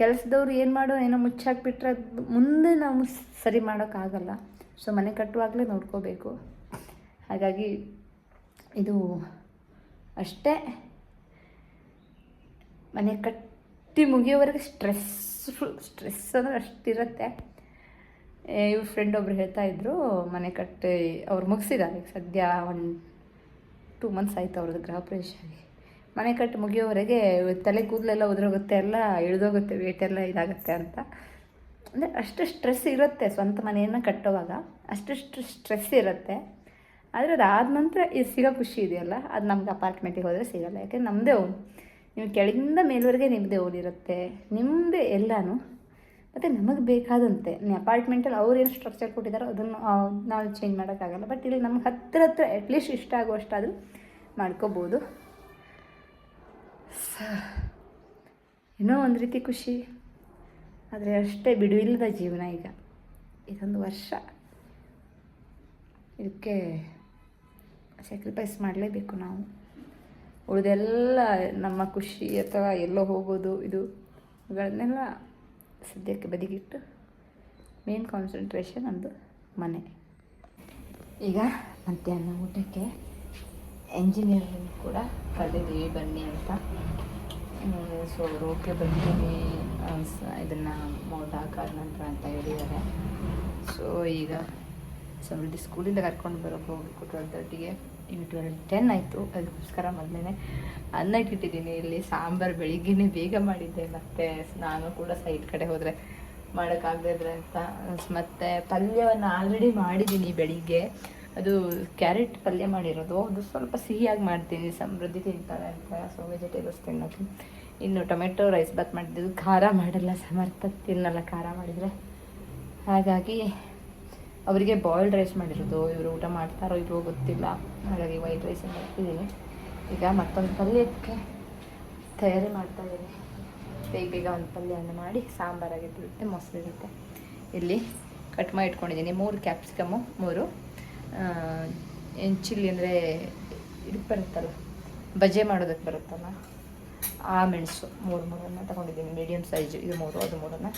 ಕೆಲಸದವ್ರು ಏನು ಮಾಡೋ ಏನೋ ಮುಚ್ಚಾಕ್ಬಿಟ್ರೆ ಅದು ಮುಂದೆ ನಾವು ಸರಿ ಮಾಡೋಕ್ಕಾಗಲ್ಲ. ಸೊ ಮನೆ ಕಟ್ಟುವಾಗಲೇ ನೋಡ್ಕೋಬೇಕು. ಹಾಗಾಗಿ ಇದು ಅಷ್ಟೇ. ಮನೆ ಕಟ್ಟಿ ಮುಗಿಯೋವರೆಗೆ ಸ್ಟ್ರೆಸ್ಫುಲ್, ಸ್ಟ್ರೆಸ್ ಅಂದರೆ ಅಷ್ಟಿರುತ್ತೆ. ಇವ್ರ ಫ್ರೆಂಡ್ ಒಬ್ರು ಹೇಳ್ತಾ ಇದ್ರು, ಮನೆ ಕಟ್ಟಿ ಅವ್ರು ಮುಗಿಸಿದ್ದಾರೆ. ಸದ್ಯ ಒಂದು ಟೂ ಮಂತ್ಸ್ ಆಯಿತು ಅವ್ರದ್ದು ಗೃಹ ಮನೆ ಕಟ್ಟು ಮುಗಿಯೋವರೆಗೆ ತಲೆ ಕೂದಲೆಲ್ಲ ಉದುರೋಗುತ್ತೆ, ಎಲ್ಲ ಇಳಿದೋಗುತ್ತೆ ವೇಟ್ ಎಲ್ಲ ಇದಾಗುತ್ತೆ ಅಂತ. ಅಂದರೆ ಅಷ್ಟು ಸ್ಟ್ರೆಸ್ ಇರುತ್ತೆ ಸ್ವಂತ ಮನೆಯನ್ನು ಕಟ್ಟೋವಾಗ. ಅಷ್ಟು ಸ್ಟ್ರೆಸ್ ಇರುತ್ತೆ. ಆದರೆ ಅದಾದ ನಂತರ ಇದು ಸಿಗೋ ಖುಷಿ ಇದೆಯಲ್ಲ, ಅದು ನಮ್ಗೆ ಅಪಾರ್ಟ್ಮೆಂಟಿಗೆ ಹೋದರೆ ಸಿಗಲ್ಲ. ಯಾಕೆಂದ್ರೆ ನಮ್ಮದೇ ಓನ್ ನೀವು ಕೆಳಗಿಂದ ಮೇಲ್ವರೆಗೆ ನಿಮ್ಮದೇ ಓನ್ ಇರುತ್ತೆ. ನಿಮ್ಮದೇ ಎಲ್ಲನೂ ಮತ್ತು ನಮಗೆ ಬೇಕಾದಂತೆ ಅಪಾರ್ಟ್ಮೆಂಟಲ್ಲಿ ಅವ್ರು ಏನು ಸ್ಟ್ರಕ್ಚರ್ ಕೊಟ್ಟಿದ್ದಾರೋ ಅದನ್ನು ನಾವು ಚೇಂಜ್ ಮಾಡೋಕ್ಕಾಗಲ್ಲ. ಬಟ್ ಇಲ್ಲಿ ನಮ್ಗೆ ಹತ್ತಿರ ಹತ್ರ ಅಟ್ಲೀಸ್ಟ್ ಇಷ್ಟ ಆಗುವಷ್ಟಾದರೂ ಮಾಡ್ಕೋಬೋದು. ಸ, ಏನೋ ಒಂದು ರೀತಿ ಖುಷಿ. ಆದರೆ ಅಷ್ಟೇ ಬಿಡುವಿಲ್ಲದ ಜೀವನ ಈಗ. ಇದೊಂದು ವರ್ಷ. ಇದಕ್ಕೆ ಸ್ಯಾಕ್ರಿಫೈಸ್ ಮಾಡಲೇಬೇಕು ನಾವು. ಉಳಿದೆಲ್ಲ ನಮ್ಮ ಖುಷಿ ಅಥವಾ ಎಲ್ಲೋ ಹೋಗೋದು, ಇದು ಇವುಗಳನ್ನೆಲ್ಲ ಸದ್ಯಕ್ಕೆ ಬದಿಗಿಟ್ಟು ಮೇನ್ ಕಾನ್ಸಂಟ್ರೇಷನ್ ಒಂದು ಮನೆ. ಈಗ ಮಧ್ಯಾಹ್ನ ಊಟಕ್ಕೆ ಎಂಜಿನಿಯರಿಂಗ್ ಕೂಡ ಕರೆದಿದ್ದೀವಿ, ಬನ್ನಿ ಅಂತ. ಸೊ ರೋಕೆ ಬಂದಿದ್ದೀವಿ. ಇದನ್ನು ಮೌಲ್ಡ್ ಹಾಕಾದ ನಂತರ ಅಂತ ಹೇಳಿದ್ದಾರೆ. ಸೊ ಈಗ ಸಮೃದ್ಧಿ ಸ್ಕೂಲಿಂದ ಕರ್ಕೊಂಡು ಬರೋಕ್ಕೆ ಹೋಗಬೇಕು ಟ್ವೆಲ್ ತರ್ಟಿಗೆ ಈಗ ಟ್ವೆಲ್ ಟೆನ್ ಆಯಿತು. ಅದಕ್ಕೋಸ್ಕರ ಮೊದಲೇ ಅನ್ನ ಇಟ್ಟಿದ್ದೀನಿ ಇಲ್ಲಿ ಸಾಂಬಾರು ಬೆಳಿಗ್ಗೆನೇ ಬೇಗ ಮಾಡಿದ್ದೆ. ಮತ್ತು ನಾನು ಕೂಡ ಸೈಡ್ ಕಡೆ ಹೋದರೆ ಮಾಡೋಕ್ಕಾಗದೇ ಇದ್ರೆ ಅಂತ. ಮತ್ತು ಪಲ್ಯವನ್ನು ಆಲ್ರೆಡಿ ಮಾಡಿದ್ದೀನಿ ಬೆಳಿಗ್ಗೆ. ಅದು ಕ್ಯಾರೆಟ್ ಪಲ್ಯ ಮಾಡಿರೋದು. ಅದು ಸ್ವಲ್ಪ ಸಿಹಿಯಾಗಿ ಮಾಡ್ತೀನಿ. ಸಮೃದ್ಧಿ ತಿಂತಾರೆ ಅಂತ. ಸೊ ವೆಜಿಟೇಬಲ್ಸ್ ತಿನ್ನೋದು ಇನ್ನು ಟೊಮೆಟೊ ರೈಸ್ ಬಾತ್ ಮಾಡಿದ್ದು. ಖಾರ ಮಾಡಲ್ಲ ಸಮರ್ಥ. ತಿನ್ನಲ್ಲ, ಖಾರ ಮಾಡಿದರೆ. ಹಾಗಾಗಿ ಅವರಿಗೆ ಬಾಯ್ಲ್ಡ್ ರೈಸ್ ಮಾಡಿರೋದು, ಇವರು ಊಟ ಮಾಡ್ತಾರೋ ಇಲ್ವೋ ಗೊತ್ತಿಲ್ಲ. ಹಾಗಾಗಿ ವೈಟ್ ರೈಸ್ ಮಾಡ್ತಿದ್ದೀನಿ ಈಗ ಮತ್ತೊಂದು ಪಲ್ಯಕ್ಕೆ ತಯಾರಿ ಮಾಡ್ತಾ ಇದ್ದೀನಿ. ಬೇಗ ಬೇಗ ಒಂದು ಪಲ್ಯವನ್ನು ಮಾಡಿ ಸಾಂಬಾರಾಗಿರುತ್ತೆ ಮೊಸರು ಇರುತ್ತೆ ಇಲ್ಲಿ ಕಟ್ ಮಾಡಿ ಇಟ್ಕೊಂಡಿದ್ದೀನಿ ಮೂರು ಕ್ಯಾಪ್ಸಿಕಮ್ಮು ಮೂರು ಚಿಲ್ಲಿ ಅಂದರೆ ಇದು ಬರುತ್ತಲ್ಲ, ಬಜೆ ಮಾಡೋದಕ್ಕೆ ಬರುತ್ತಲ್ಲ, ಆ ಮೆಣಸು ಮೂರು, ಮೂರನ್ನು ತಗೊಂಡಿದ್ದೀನಿ. ಮೀಡಿಯಮ್ ಸೈಜು ಇದು ಮೂರು, ಅದು ಮೂರನ್ನು.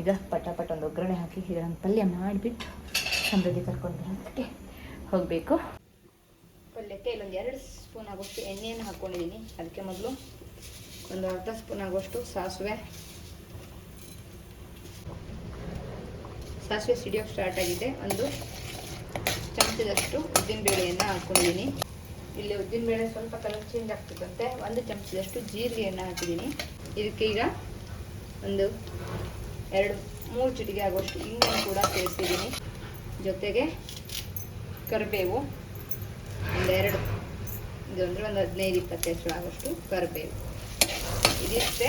ಈಗ ಪಟ ಪಟ ಒಂದು ಒಗ್ಗರಣೆ ಹಾಕಿ ಇದನ್ನು ಪಲ್ಯ ಮಾಡಿಬಿಟ್ಟು ಸಮೃದ್ಧಿ ಕರ್ಕೊಂಡು ಹೋಗಬೇಕು. ಪಲ್ಯಕ್ಕೆ ಇಲ್ಲೊಂದು ಎರಡು ಸ್ಪೂನ್ ಆಗೋಷ್ಟು ಎಣ್ಣೆಯನ್ನು ಹಾಕ್ಕೊಂಡಿದ್ದೀನಿ ಅದಕ್ಕೆ ಮೊದಲು ಒಂದು ಅರ್ಧ ಸ್ಪೂನ್ ಆಗೋಷ್ಟು ಸಾಸಿವೆ. ಸಾಸಿವೆ ಸಿಡಿಯೋಕ್ಕೆ ಸ್ಟಾರ್ಟ್ ಆಗಿದೆ. ಒಂದು ಚಮಚದಷ್ಟು ಉದ್ದಿನಬೇಳೆಯನ್ನು ಹಾಕ್ಕೊಂಡಿದ್ದೀನಿ ಇಲ್ಲಿ ಉದ್ದಿನಬೇಳೆ ಸ್ವಲ್ಪ ಕಲರ್ ಚೇಂಜ್ ಆಗ್ತದಂತೆ ಒಂದು ಚಮಚದಷ್ಟು ಜೀರಿಗೆಯನ್ನು ಹಾಕಿದ್ದೀನಿ. ಇದಕ್ಕೆ ಈಗ ಒಂದು ಎರಡು ಮೂರು ಚಿಟಿಗೆ ಆಗುವಷ್ಟು ಇಂಗನ್ನು ಕೂಡ ಸೇರಿಸಿದ್ದೀನಿ. ಜೊತೆಗೆ ಕರಿಬೇವು. ಒಂದೆರಡು. ಇದು ಅಂದರೆ ಒಂದು ಹದಿನೈದು, ಇಪ್ಪತ್ತೈದು ಆಗೋಷ್ಟು ಕರಿಬೇವು. ಇದಿಷ್ಟೇ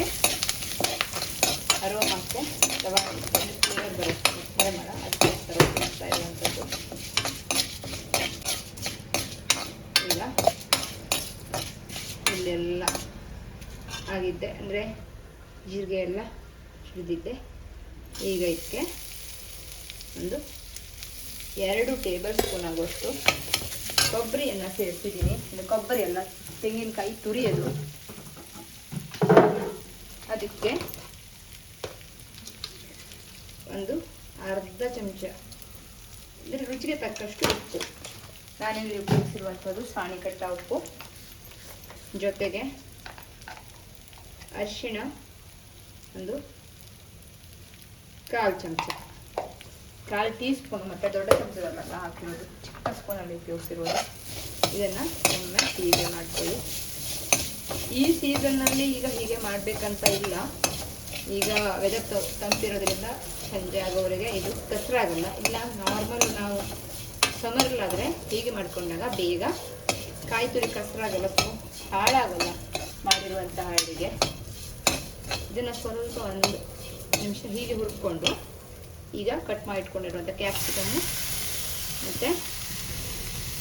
ಅರೋಮಾಕ್ಕೆ ಅಥವಾ ಫ್ಲೇವರ್ ಬರುತ್ತೆ ಪರಿಮಳ ಅದಕ್ಕೋಸ್ಕರ ಮಾಡ್ತಾ ಇರುವಂಥದ್ದು ಈಗ ಇಲ್ಲೆಲ್ಲ ಆಗಿದ್ದೆ. ಅಂದರೆ ಜೀರಿಗೆ ಎಲ್ಲ ಹಿಡಿದಿದ್ದೆ ಈಗ ಇದಕ್ಕೆ ಒಂದು ಎರಡು ಟೇಬಲ್ ಸ್ಪೂನ್ ಆಗುವಷ್ಟು ಕೊಬ್ಬರಿಯನ್ನು ಸೇರಿಸಿದ್ದೀನಿ. ಇದು ಕೊಬ್ಬರಿ ಎಲ್ಲ ತೆಂಗಿನಕಾಯಿ ತುರಿಯೋದು. ಅದಕ್ಕೆ ಒಂದು ಅರ್ಧ ಚಮಚ ಇದರ ರುಚಿಗೆ ತಕ್ಕಷ್ಟು ಉಪ್ಪು. ನಾನಿಲ್ಲಿ ಉಪಯೋಗಿಸಿರುವಂಥದ್ದು ಸಾಣಿಕಟ್ಟ ಉಪ್ಪು. ಜೊತೆಗೆ ಅರಿಶಿಣ ಒಂದು ಕಾಲು ಚಮಚ. ಕಾಲು ಟೀ ಸ್ಪೂನ್ ಮತ್ತು ದೊಡ್ಡ ಚಮಚದಲ್ಲ ಹಾಕಿರೋದು ಚಿಕ್ಕ ಸ್ಪೂನಲ್ಲಿ ಉಪಯೋಗಿಸಿರೋದು ಇದನ್ನು ಒಮ್ಮೆ ಹೀಗೆ ಮಾಡ್ತೀವಿ ಈ ಸೀಸನ್ನಲ್ಲಿ ಈಗ ಹೀಗೆ ಮಾಡಬೇಕಂತ ಇಲ್ಲ. ಈಗ ವೆದರ್ ತಂಪಿರೋದ್ರಿಂದ ಸಂಜೆ ಆಗೋವರೆಗೆ ಇದು ಕಸರಾಗಲ್ಲ ಇಲ್ಲ ನಾರ್ಮಲ್ ನಾವು ಸಮರಲ್ಲಾದರೆ ಹೀಗೆ ಮಾಡ್ಕೊಂಡಾಗ ಬೇಗ ಕಾಯಿ ತುರಿ ಕಸರಾಗಲ್ಲ ಆಗಲ್ಲ ಹಾಳಾಗಲ್ಲ ಮಾಡಿರುವಂತಹ ಅಡುಗೆ. ಇದನ್ನು ಸ್ವಲ್ಪ ಒಂದು ನಿಮಿಷ ಹೀಗೆ ಹುರ್ಕೊಂಡು ಈಗ ಕಟ್ ಮಾಡಿ ಇಟ್ಕೊಂಡಿರುವಂಥ ಕ್ಯಾಪ್ಸಿಕಮ್ಮು ಮತ್ತು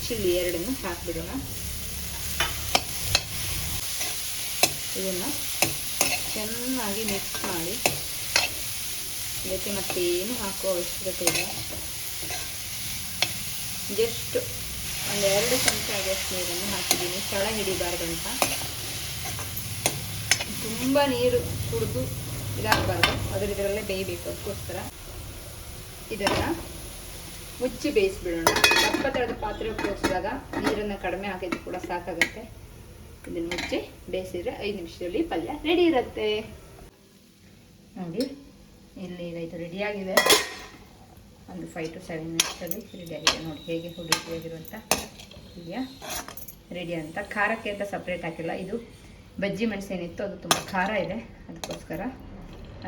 ಚಿಲ್ಲಿ ಎರಡನ್ನು ಹಾಕಿಬಿಡೋಣ. ಇದನ್ನು ಚೆನ್ನಾಗಿ ಮಿಕ್ಸ್ ಮಾಡಿ. ಇದಕ್ಕೆ ಮತ್ತೇನು ಹಾಕುವ ಅವಶ್ಯಕತೆ ಇಲ್ಲ. ಜಸ್ಟ್ ಒಂದು ಎರಡು ಚಮಚ ಆಗುವಷ್ಟು ನೀರನ್ನು ಹಾಕಿದ್ದೀನಿ. ತಳ ಅಂತ ತುಂಬ ನೀರು ಕುಡಿದು ಇದಾಗಬಾರ್ದು. ಅದರ ಇದರಲ್ಲೇ ಬೇಯಬೇಕು ಅದಕ್ಕೋಸ್ಕರ. ಇದನ್ನು ಮುಚ್ಚಿ ಬೇಯಿಸ್ಬಿಡೋಣ. ದಪ್ಪ ಥರದ ಪಾತ್ರೆ ಉಪಯೋಗಿಸಿದಾಗ ನೀರನ್ನು ಕಡಿಮೆ ಹಾಕಿದ್ರು ಕೂಡ ಸಾಕಾಗುತ್ತೆ. ಇದನ್ನು ಮುಚ್ಚಿ ಬೇಯಿಸಿದ್ರೆ ಐದು ನಿಮಿಷದಲ್ಲಿ ಪಲ್ಯ ರೆಡಿ ಇರುತ್ತೆ. ನೋಡಿ, ಇಲ್ಲಿ ಈಗ ಇದು ರೆಡಿಯಾಗಿದೆ ಒಂದು ಫೈವ್ ಟು ಸೆವೆನ್ ಮಿನಿಟ್ಸಲ್ಲಿ ರೆಡಿಯಾಗಿದೆ ನೋಡಿ, ಹೇಗೆ ಹುಡುಗಿಯಾಗಿರುವಂಥ ಇದೆಯಾ ರೆಡಿ ಅಂತ. ಖಾರಕ್ಕೆ ಅಂತ ಸಪ್ರೇಟ್ ಹಾಕಿಲ್ಲ. ಇದು ಬಜ್ಜಿ ಮೆಣಸೇನಿತ್ತು. ಅದು ತುಂಬ ಖಾರ ಇದೆ. ಅದಕ್ಕೋಸ್ಕರ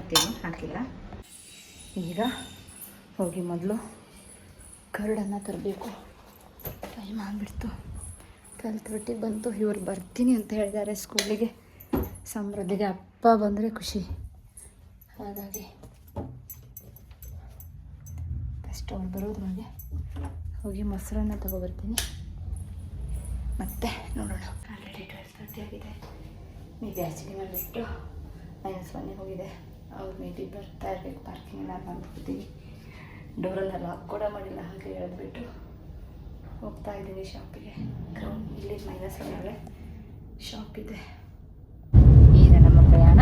ಅತ್ತೇನು ಹಾಕಿಲ್ಲ. ಈಗ ಹೋಗಿ ಮೊದಲು ಕರಡನ್ನು ತರಬೇಕು. ಟೈಮ್ ಆಗಿಬಿಡ್ತು. ಟ್ವೆಲ್ತ್ ಬಿಟ್ಟಿಗೆ ಬಂತು. ಇವ್ರು ಬರ್ತೀನಿ ಅಂತ ಹೇಳಿದ್ದಾರೆ ಸ್ಕೂಲಿಗೆ ಸಮೃದ್ಧಿಗೆ ಅಪ್ಪ ಬಂದರೆ ಖುಷಿ. ಹಾಗಾಗಿ ಫಸ್ಟ್ ಅವ್ರು ಬರೋದ್ರೊಳಗೆ ಹೋಗಿ ಮೊಸರನ್ನ ತಗೊಬರ್ತೀನಿ. ಮತ್ತೆ ನೋಡೋಣ. ಆಲ್ರೆಡಿ ಟ್ವೆಲ್ ತರ್ಟಿ ಆಗಿದೆ. ಬಿ ಆಚೆಗೆ ಬಿಟ್ಟು ಮೈನಸ್ ಮನೆಗೆ ಹೋಗಿದೆ. ಅವ್ರು ಮೇ ಬಿ ಬರ್ತಾ ಇರಬೇಕು. ಪಾರ್ಕಿಂಗ್ ನಾನು ಬಂದ್ಬಿಡ್ತೀವಿ ಡೋರೆಲ್ಲ ಲಾಕ್ ಕೂಡ ಮಾಡಿಲ್ಲ ಹಾಗೆ ಹೇಳಿಬಿಟ್ಟು ಹೋಗ್ತಾ ಇದ್ದೀನಿ ಶಾಪಿಗೆ. ಗ್ರೌಂಡ್ ಇಲ್ಲಿ ಮೈನಸ್ ಒಳಗಡೆ ಶಾಪ್ ಇದೆ. ಈಗ ನಮ್ಮ ಪ್ರಯಾಣ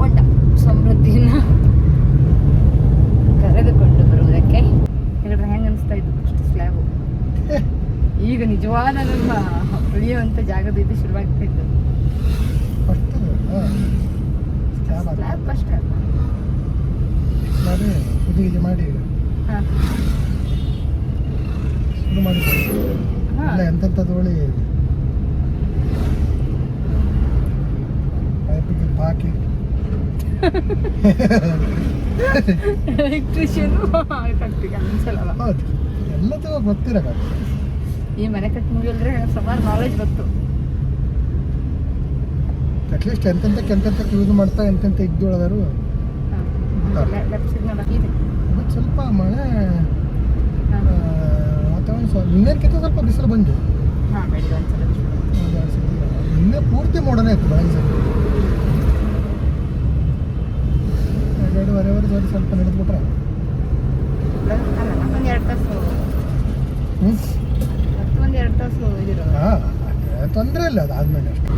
ಹೊಂಡ ಸಮೃದ್ಧಿಯನ್ನು ಕರೆದುಕೊಂಡು ಬರುವುದಕ್ಕೆ. ಹೇಳಿದ್ರೆ ಹೆಂಗೆ ಅನಿಸ್ತಾ ಇದ್ದು ಫಸ್ಟ್ ಸ್ಲ್ಯಾಬು ಈಗ ನಿಜವಾದ ನಮ್ಮ ಉಳಿಯುವಂಥ ಜಾಗದ ಇದು ಶುರುವಾಗ್ತಾ ಇದ್ದು ಸ್ಲ್ಯಾಬ್ ಅಷ್ಟೇ ಮಾಡಿ ಹುಡುಗಿಗೆ ಮಾಡಿ. ಹಾ. ಶುರು ಮಾಡಿ. ಇಲ್ಲ ತಗೊಳ್ಳಿ ಪೈಪಿಗೆ ಹಾಕಿ ಎಲೆಕ್ಟ್ರಿಷಿಯನು ಕಟ್ಟಿ ಅನ್ಸಲ್ಲವ? ಹೌದು. ಎಲ್ಲ ತಗೋ ಗೊತ್ತಿರಬೇಕು ಈ ಮನೆ ಕಟ್ಟಿ ಮುಗಿಯಲ್ರೆ ಸುಮಾರು ನಾಲೆಜ್ ಗೊತ್ತು ಅಟ್ಲೀಸ್ಟ್ ಎಂತೆಂತಕ್ಕೆ ಎಂತೆಂತಕ್ಕೆ ಯೂಸ್ ಮಾಡ್ತಾ ಎಂತೆಂತ ಇದ್ದೊಳದರು. ಲೆಫ್ಟ್ ಸಿಗ್ನಲ್ ಇದೆ ಇವತ್ತು ಸ್ವಲ್ಪ ಮಳೆ ವಾತಾವರಣ ಸ್ವಲ್ಪ ಇನ್ನೇನಕ್ಕಿಂತ ಸ್ವಲ್ಪ ಬಿಸಿಲು ಬಂದು. ನಿನ್ನೆ ಪೂರ್ತಿ ಮೋಡನೇ ಇತ್ತು ಬೆಳಗ್ಗೆ ಸರ್ ಎರಡೆರಡುವರೆವರೆಗೆ ಜೋಡಿ ಸ್ವಲ್ಪ ನಡೆದ್ಬಿಟ್ರೆ. ತೊಂದರೆ ಇಲ್ಲ ಅದಾದ್ಮೇಲೆ ಅಷ್ಟೇ.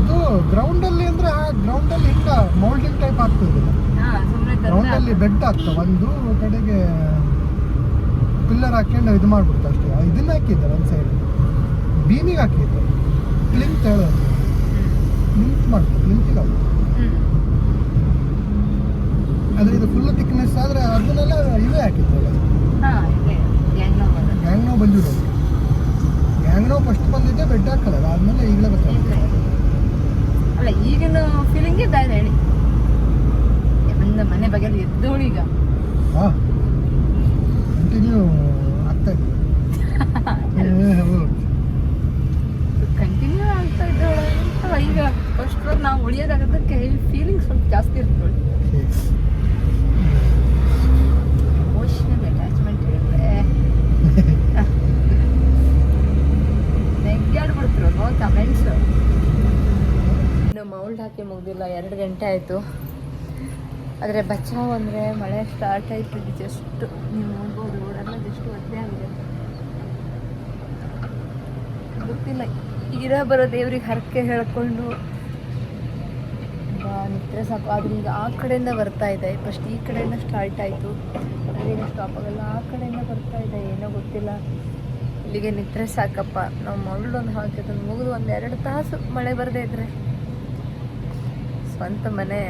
ಇದು ಗ್ರೌಂಡಲ್ಲಿ ಅಂದರೆ ಆ ಗ್ರೌಂಡಲ್ಲಿ ಹಿಂಗೆ ಮೌಲ್ಡಿಂಗ್ ಟೈಪ್ ಆಗ್ತದೆ? ಗ್ರೌಂಡಲ್ಲಿ ಬೆಡ್ ಆಗ್ತಾ ಒಂದು ಕಡೆಗೆ ಪಿಲ್ಲರ್ ಹಾಕೊಂಡು ಇದು ಮಾಡ್ಬಿಡ್ತು ಅಷ್ಟೇ. ಇದನ್ನ ಹಾಕಿದ್ದಾರೆ ಒಂದು ಸೈಡ್ ಬೀಮಿಗೆ ಹಾಕಿದ್ರು ಕ್ಲಿಂತ್ ಹೇಳೋದು. ಕ್ಲಿಂತ್ ಮಾಡ್ತಾರೆ ಕ್ಲಿಂತಿಗೆ ಆದರೆ ಇದು ಫುಲ್ ಥಿಕ್ನೆಸ್ ಆದರೆ ಅದನ್ನೆಲ್ಲ ಇವೇ ಹಾಕಿದ್ರಲ್ಲ ಗ್ಯಾಂಗ್ ನೋವು ಬಂದಿದೆ. ಗ್ಯಾಂಗ್ ನೋವು ಫಸ್ಟ್ ಬಂದಿದ್ದೆ ಬೆಡ್ ಹಾಕಲ್ಲ. ಅದಾದ್ಮೇಲೆ ಈಗಲೇ ಬರ್ತಾರೆ ಅಲ್ಲ ಈಗಿನ ಫೀಲಿಂಗೇ ಬೇರೆ ಹೇಳಿ. ಒಂದು ಮನೆ ಬಗ್ಗೆ ಎದ್ದೋಳು ಈಗ. ಕಂಟಿನ್ಯೂ ಆಗ್ತಾ ಕಂಟಿನ್ಯೂ ಆಗ್ತಾ ಇದ್ದವಳು ಅಂತ ಈಗ ಫಸ್ಟ್ ನಾವು ಉಳಿಯೋದಾಗೋದಕ್ಕೆ ಫೀಲಿಂಗ್ ಸ್ವಲ್ಪ ಜಾಸ್ತಿ ಇರ್ತವಳು ಎಮೋಷನಲ್ ಅಟ್ಯಾಚ್ಮೆಂಟ್ ಹೇಳಿದ್ರೆ. ನೆಗ್ಗಾಡ್ಬಿಡ್ತಿರು ಕಮೆಂಟ್ಸ್ ಇನ್ನು ಮೌಲ್ಡ್ ಹಾಕಿ ಮುಗ್ದಿಲ್ಲ ಎರಡು ಗಂಟೆ ಆಯಿತು. ಆದರೆ ಬಚಾವ್ ಅಂದರೆ ಮಳೆ ಸ್ಟಾರ್ಟ್ ಆಯಿತು. ಜಸ್ಟ್ ನೀವು ನೋಡ್ಬೋದು ರೋಡೆಲ್ಲ ಜಸ್ಟ್ ಒದ್ದೆ ಆಗಿದೆ. ಗೊತ್ತಿಲ್ಲ. ಇರ ಬರೋ ದೇವ್ರಿಗೆ ಹರಕೆ ಹೇಳ್ಕೊಂಡು ಬಾ, ನಿತ್ರೆ ಸಾಕು. ಆದರೆ ಈಗ ಆ ಕಡೆಯಿಂದ ಬರ್ತಾ ಇದೆ. ಫಸ್ಟ್ ಈ ಕಡೆಯಿಂದ ಸ್ಟಾರ್ಟ್ ಆಯಿತು. ಅಲ್ಲಿಗೆ ಸ್ಟಾಪ್ ಆಗಲ್ಲ. ಆ ಕಡೆಯಿಂದ ಬರ್ತಾ ಇದೆ. ಏನೋ ಗೊತ್ತಿಲ್ಲ. ಇಲ್ಲಿಗೆ ನಿದ್ರೆ ಸಾಕಪ್ಪ. ನಾವು ಮಗಳೊಂದು ಹಾಕಿದ್ದು ಮುಗಿದು ಒಂದು ಎರಡು ತಾಸು ಮಳೆ ಬರದೇ ಇದ್ರೆ. ಸ್ವಂತ ಮನೆ.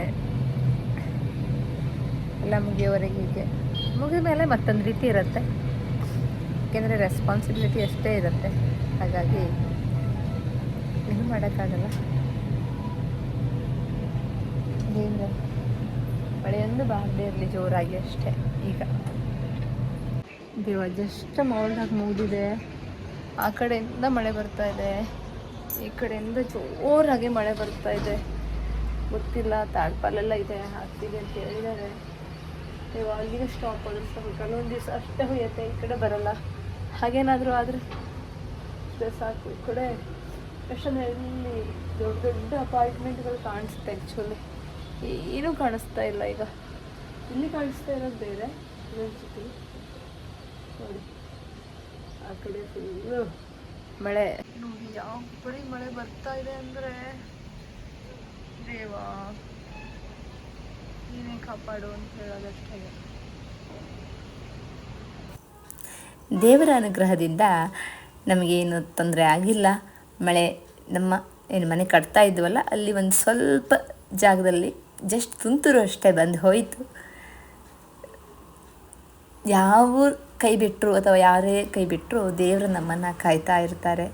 ಎಲ್ಲ ಮುಗಿಯೋವರೆಗೆ ಹೀಗೆ. ಮುಗಿದ ಮೇಲೆ ಮತ್ತೊಂದು ರೀತಿ ಇರುತ್ತೆ. ಯಾಕೆಂದರೆ ರೆಸ್ಪಾನ್ಸಿಬಿಲಿಟಿ ಅಷ್ಟೇ ಇರುತ್ತೆ. ಹಾಗಾಗಿ ಏನು ಮಾಡೋಕ್ಕಾಗಲ್ಲ. ದೇವ್ರೆ, ಮಳೆಯೊಂದು ಬಾರದೇ ಇರಲಿ, ಜೋರಾಗಿ ಅಷ್ಟೇ ಈಗ. ದೇವ ಜಸ್ಟ್ ಮೌಲ್ಡಾಗಿ ಮುಗಿದಿದೆ. ಆ ಕಡೆಯಿಂದ ಮಳೆ ಬರ್ತಾ ಇದೆ. ಈ ಕಡೆಯಿಂದ ಜೋರಾಗಿ ಮಳೆ ಬರ್ತಾ ಇದೆ. ಗೊತ್ತಿಲ್ಲ, ತಾಡ್ಪಾಲೆಲ್ಲ ಇದೆ, ಹಾಕ್ತೀವಿ ಅಂತ ಹೇಳಿದ್ದಾರೆ. ನೀವು ಅಲ್ಲಿಗೆ ಸ್ಟಾಪ್ ಆದ್ರೆ ಸ್ವಲ್ಪ ಕೆಲವೊಂದು ದಿವಸ ಅಷ್ಟೇ ಹೊಯ್ಯುತ್ತೆ, ಈ ಕಡೆ ಬರಲ್ಲ. ಹಾಗೇನಾದರೂ ಆದರೆ ಸಾಕು. ಈ ಕಡೆ ಎಷ್ಟೊಂದು ಇಲ್ಲಿ ದೊಡ್ಡ ದೊಡ್ಡ ಅಪಾರ್ಟ್ಮೆಂಟ್ಗಳು ಕಾಣಿಸುತ್ತೆ ಆ್ಯಕ್ಚುಲಿ ಏನೂ ಕಾಣಿಸ್ತಾ ಇಲ್ಲ ಈಗ. ಇಲ್ಲಿ ಕಾಣಿಸ್ತಾ ಇರೋದು ಬೇರೆ ಇನ್ನೊಂದ್ಸತಿ ನೋಡಿ. ಆ ಕಡೆ ಫುಲ್ಲು ಮಳೆ. ನೋಡಿ, ಯಾವ ಕಡೆ ಮಳೆ ಬರ್ತಾ ಇದೆ ಅಂದರೆ ದೇವಾ. ನೀನೇ ಕಾಪಾಡು ಅಂತ ಹೇಳೋದಷ್ಟೇ ದೇವರ ಅನುಗ್ರಹದಿಂದ ನಮಗೇನು ತೊಂದರೆ ಆಗಿಲ್ಲ. ಮಳೆ ನಮ್ಮ ಏನು ಮನೆ ಕಟ್ತಾ ಇದ್ವಲ್ಲ, ಅಲ್ಲಿ ಒಂದು ಸ್ವಲ್ಪ ಜಾಗದಲ್ಲಿ ಜಸ್ಟ್ ತುಂತುರು ಅಷ್ಟೇ ಬಂದು ಹೋಯಿತು. ಯಾವ ಕೈ ಬಿಟ್ಟರು ಅಥವಾ ಯಾರೇ ಕೈ ಬಿಟ್ಟರು ದೇವರು ನಮ್ಮನ್ನು ಕಾಯ್ತಾ ಇರ್ತಾರೆ.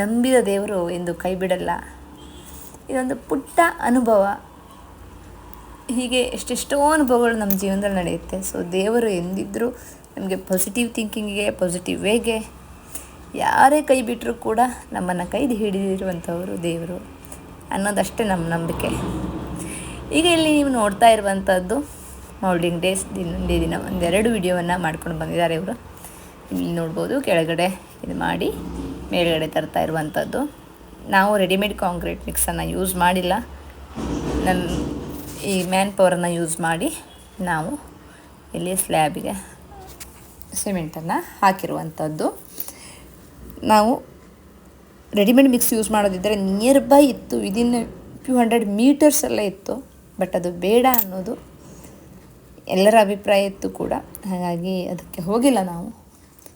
ನಂಬಿದ ದೇವರು ಎಂದು ಕೈ ಬಿಡಲ್ಲ. ಇದೊಂದು ಪುಟ್ಟ ಅನುಭವ. ಹೀಗೆ ಎಷ್ಟೆಷ್ಟೋ ಅನುಭವಗಳು ನಮ್ಮ ಜೀವನದಲ್ಲಿ ನಡೆಯುತ್ತೆ. ಸೊ ದೇವರು ಎಂದಿದ್ದರೂ ನಮಗೆ ಪಾಸಿಟಿವ್ ಥಿಂಕಿಂಗಿಗೆ ಪಾಸಿಟಿವ್ ವೇಗೆ ಯಾರೇ ಕೈ ಬಿಟ್ಟರೂ ಕೂಡ ನಮ್ಮನ್ನು ಕೈದು ಹಿಡಿದಿರುವಂಥವರು ದೇವರು ಅನ್ನೋದಷ್ಟೇ ನಮ್ಮ ನಂಬಿಕೆ. ಈಗ ಇಲ್ಲಿ ನೀವು ನೋಡ್ತಾ ಇರುವಂಥದ್ದು ಮೌಲ್ಡಿಂಗ್ ಡೇಸ್ ದಿನ ದಿನ ಒಂದೆರಡು ವಿಡಿಯೋವನ್ನು ಮಾಡ್ಕೊಂಡು ಬಂದಿದ್ದಾರೆ ಇವರು. ಇಲ್ಲಿ ನೋಡ್ಬೋದು, ಕೆಳಗಡೆ ಇದು ಮಾಡಿ, ಮೇಲ್ಗಡೆ ತರ್ತಾ ಇರುವಂಥದ್ದು. ನಾವು ರೆಡಿಮೇಡ್ ಕಾಂಕ್ರೀಟ್ ಮಿಕ್ಸನ್ನು ಯೂಸ್ ಮಾಡಿಲ್ಲ. ನಮ್ಮ ಈ ಮ್ಯಾನ್ ಪವರನ್ನು ಯೂಸ್ ಮಾಡಿ ನಾವು ಇಲ್ಲಿ ಸ್ಲ್ಯಾಬಿಗೆ ಸಿಮೆಂಟನ್ನು ಹಾಕಿರುವಂಥದ್ದು. ನಾವು ರೆಡಿಮೇಡ್ ಮಿಕ್ಸ್ ಯೂಸ್ ಮಾಡೋದಿದ್ದರೆ ನಿಯರ್ ಬೈ ಇತ್ತು, ವಿದಿನ್ ಫ್ಯೂ ಹಂಡ್ರೆಡ್ ಮೀಟರ್ಸ್ ಎಲ್ಲ ಇತ್ತು, ಬಟ್ ಅದು ಬೇಡ ಅನ್ನೋದು ಎಲ್ಲರ ಅಭಿಪ್ರಾಯ ಇತ್ತು ಕೂಡ. ಹಾಗಾಗಿ ಅದಕ್ಕೆ ಹೋಗಿಲ್ಲ ನಾವು.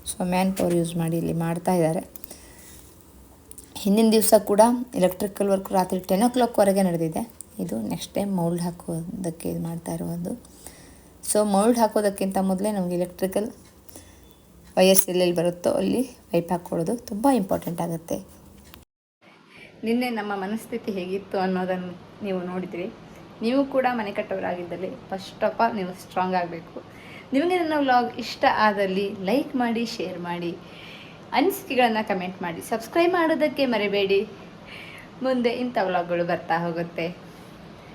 ಸೊ, ಮ್ಯಾನ್ ಪವರ್ ಯೂಸ್ ಮಾಡಿ ಇಲ್ಲಿ ಮಾಡ್ತಾ ಇದ್ದಾರೆ. ಹಿಂದಿನ ದಿವಸ ಕೂಡ ಎಲೆಕ್ಟ್ರಿಕಲ್ ವರ್ಕ್ ರಾತ್ರಿ ಟೆನ್ ಓ ಕ್ಲಾಕ್ವರೆಗೆ ನಡೆದಿದೆ. ಇದು ನೆಕ್ಸ್ಟ್ ಟೈಮ್ ಮೌಲ್ಡ್ ಹಾಕೋದಕ್ಕೆ ಇದು ಮಾಡ್ತಾ ಇರುವುದು ಸೊ ಮೌಲ್ಡ್ ಹಾಕೋದಕ್ಕಿಂತ ಮೊದಲೇ ನಮಗೆ ಎಲೆಕ್ಟ್ರಿಕಲ್ ವಯಸ್ಸು ಎಲ್ಲೆಲ್ಲಿ ಬರುತ್ತೋ ಅಲ್ಲಿ ಪೈಪ್ ಹಾಕ್ಕೊಳ್ಳೋದು ತುಂಬ ಇಂಪಾರ್ಟೆಂಟ್ ಆಗುತ್ತೆ. ನಿನ್ನೆ ನಮ್ಮ ಮನಸ್ಥಿತಿ ಹೇಗಿತ್ತು ಅನ್ನೋದನ್ನು ನೀವು ನೋಡಿದ್ರಿ. ನೀವು ಕೂಡ ಮನೆ ಕಟ್ಟೋರಾಗಿದ್ದಲ್ಲಿ ಫಸ್ಟ್ ಆಫ್ ಆಲ್ ನೀವು ಸ್ಟ್ರಾಂಗ್ ಆಗಬೇಕು. ನಿಮಗೆ ನನ್ನ ವ್ಲಾಗ್ ಇಷ್ಟ ಆದಲ್ಲಿ ಲೈಕ್ ಮಾಡಿ ಶೇರ್ ಮಾಡಿ. ಅನಿಸಿಕೆಗಳನ್ನು ಕಮೆಂಟ್ ಮಾಡಿ. ಸಬ್ಸ್ಕ್ರೈಬ್ ಮಾಡೋದಕ್ಕೆ ಮರಿಬೇಡಿ. ಮುಂದೆ ಇಂಥ ವ್ಲಾಗ್ಗಳು ಬರ್ತಾ ಹೋಗುತ್ತೆ.